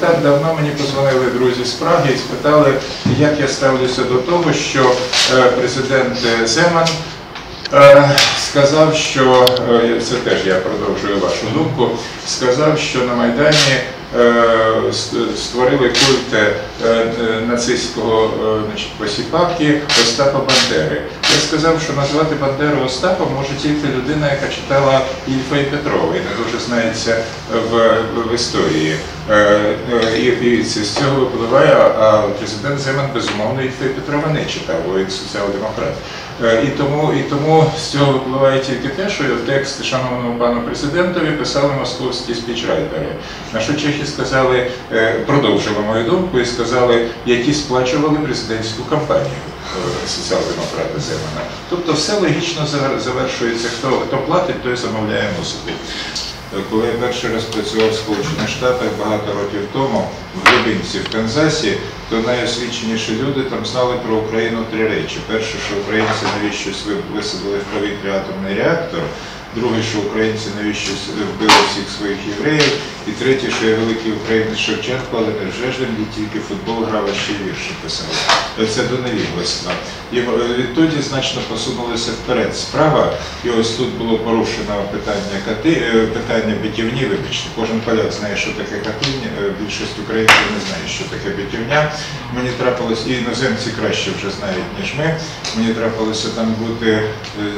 так давно мені позвонили друзі з Праги і спитали, як я ставлюся до того, що е, президент е, Земан е, сказав, що це теж я продовжую вашу думку. Сказав, що на Майдані створили культ е, е, нацистського е, значить, Остапа Бандери. Я сказав, що назвати Бандеру Остапом може тільки людина, яка читала Ільфа і Петрова і не дуже знається в, в історії. Е, е, І дивіться, з цього випливає, а президент Земан безумовно Ільфа і Петрова не читав, бо він соціал-демократ. Е, І тому, і тому з цього випливає тільки те, що текст шановному пану президентові писали московські спічрайтери. На що чехи сказали, е, продовжили мою думку і сказали, які сплачували президентську кампанію е, соціал-демократи Земана. Тобто все логічно завершується. Хто, хто платить, той замовляє музику. Е, Коли я перший раз працював в Сполучених Штатах багато років тому, в Глибинці, в Канзасі, то найосвіченіші люди там знали про Україну три речі. Перше, що українці навіщось ви- висадили в повітря атомний реактор. Друге, що українці навіщось вбили всіх своїх євреїв. І третє, що я великий українець Шевченко, але вже ж він тільки футбол грав, а ще вірші писав. Е, Це до невігластва. І е, відтоді значно посунулися вперед справа. І ось тут було порушено питання кати, е, питання битівні, вибачте, кожен поляк знає, що таке катинь, е, більшість українців не знає, що таке битівня. Мені трапилось, і іноземці краще вже знають, ніж ми. Мені трапилося там бути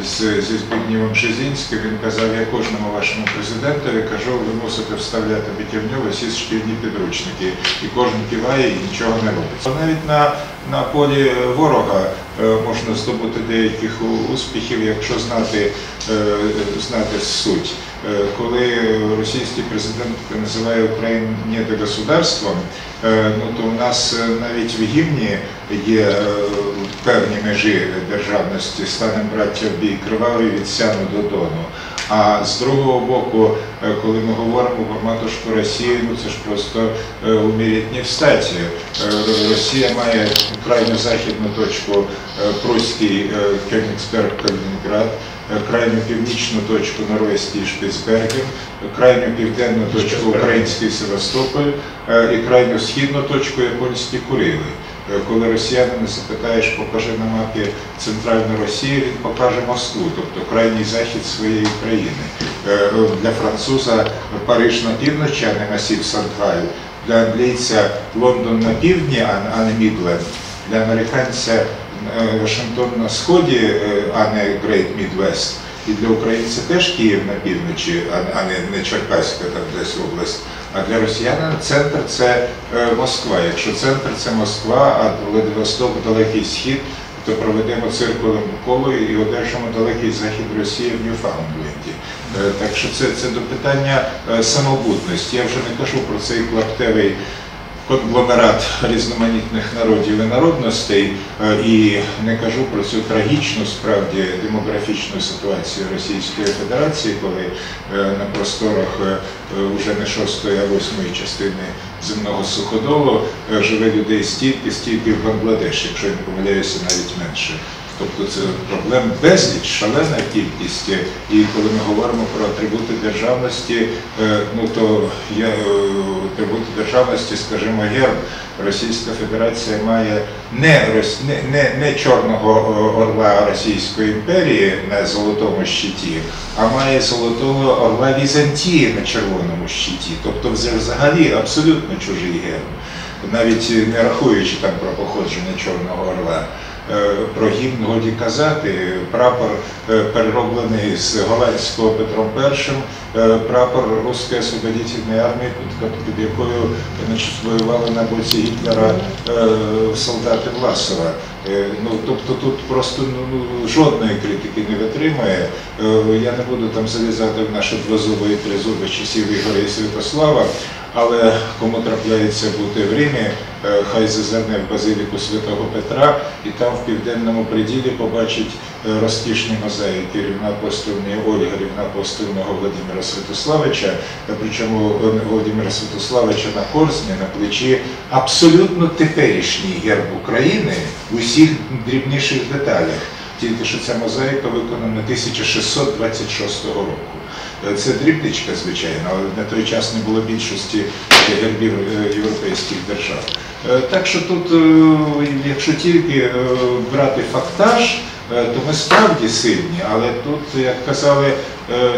з, зі Збігнєвим Бжезінським. Він казав, я кожному вашому президентові кажу, ви мусите вставляти битівню в усі шкільні підручники. І кожен киває і нічого не робить. Навіть на, на полі ворога е, можна здобути деяких успіхів, якщо знати, е, знати суть. Е, Коли російський президент називає Україну недогосударством, ну то у нас навіть в гімні є певні межі державності, станем браття в бій кривавий від сяну до дону. А з другого боку, е, коли ми говоримо про матушку Росії, ну це ж просто е, умірять не встаті. Е, Росія має крайню західну точку Пруський е, Калінінград, крайню північну точку Норвезький Шпицберген, крайню південну точку Український Севастополь і крайню східну точку Японські Курили. Е, Коли росіянина запитаєш, покажи на мапі центральну Росію, він покаже Москву, тобто крайній захід своєї країни. Е, Для француза Париж на півночі, а не масів Сантгаль. Для англійця Лондон на півдні, а не Мідленд. Для американця е, Вашингтон на сході, е, а не Great Midwest. І для українця теж Київ на півночі, а, не, Черкаська там десь область. А для росіянина центр це е, Москва. Якщо центр це Москва, а Владивосток далекий схід, то проведемо циркулем по колу і одержимо далекий захід Росії в Ньюфаундленді. Е, Так що це, це до питання е, самобутності. Я вже не кажу про цей клаптевий конгломерат різноманітних народів і народностей е, і не кажу про цю трагічну справді демографічну ситуацію Російської Федерації, коли е, на просторах е, е, не шостої, а восьмої частини земного суходолу живе людей стільки, стільки в Бангладеш, якщо я не помиляюся, навіть менше. Тобто це проблем безліч, шалена кількість. І коли ми говоримо про атрибути державності, е, ну то є е, атрибути державності, скажімо, герб. Російська Федерація має не, не, не, не чорного е, орла Російської імперії на золотому щиті, а має золотого орла Візантії на червоному щиті. Тобто взагалі абсолютно чужий герб, навіть не рахуючи там про походження Чорного Орла. Е, Про гімн годі казати. Прапор е, перероблений з голландського Петром І, е, прапор Руської освободительної армії, під, якою значить, воювали на боці Гітлера солдати Власова. Ну, тобто тут просто ну, ну, жодної критики не витримує. Е, Я не буду там залізати в наші двозуби і тризуби часів Ігоря і Святослава, але кому трапляється бути в Римі, е, хай зазирне в базиліку Святого Петра і там в південному приділі побачить е, розкішні мозаїки рівноапостольної Ольги, рівноапостольного Владимира Святославича, причому е, Володимира Святославича на корзні, на плечі абсолютно теперішній герб України в усіх дрібніших деталях. Тільки що ця мозаїка виконана 1626 року. Е, Це дрібничка, звичайно, але на той час не було більшості гербів е, європейських держав. Е, Так що тут, якщо тільки брати фактаж, то ми справді сильні, але тут, як казали,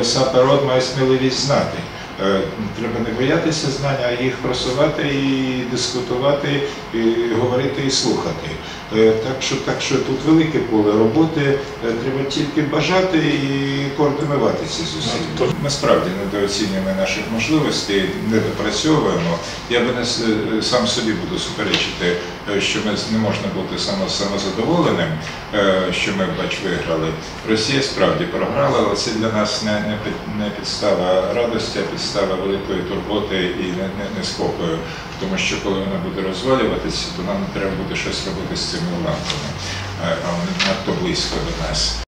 сам народ має сміливість знати. Е, Треба не боятися знань, а їх просувати і дискутувати, і говорити і слухати. Е, Так що, так що тут велике поле роботи, е, треба тільки бажати і координувати ці зусилля. Ми справді недооцінюємо наших можливостей, недопрацьовуємо. Я би не сам собі буду суперечити, що ми не можна бути само, самозадоволеним, е, що ми бач виграли. Росія справді програла, але це для нас не, не, не підстава радості, а підстава великої турботи і не, не, не спокою. Тому що коли вона буде розвалюватися, то нам треба буде щось робити з цими уламками, е, а вони надто близько до нас.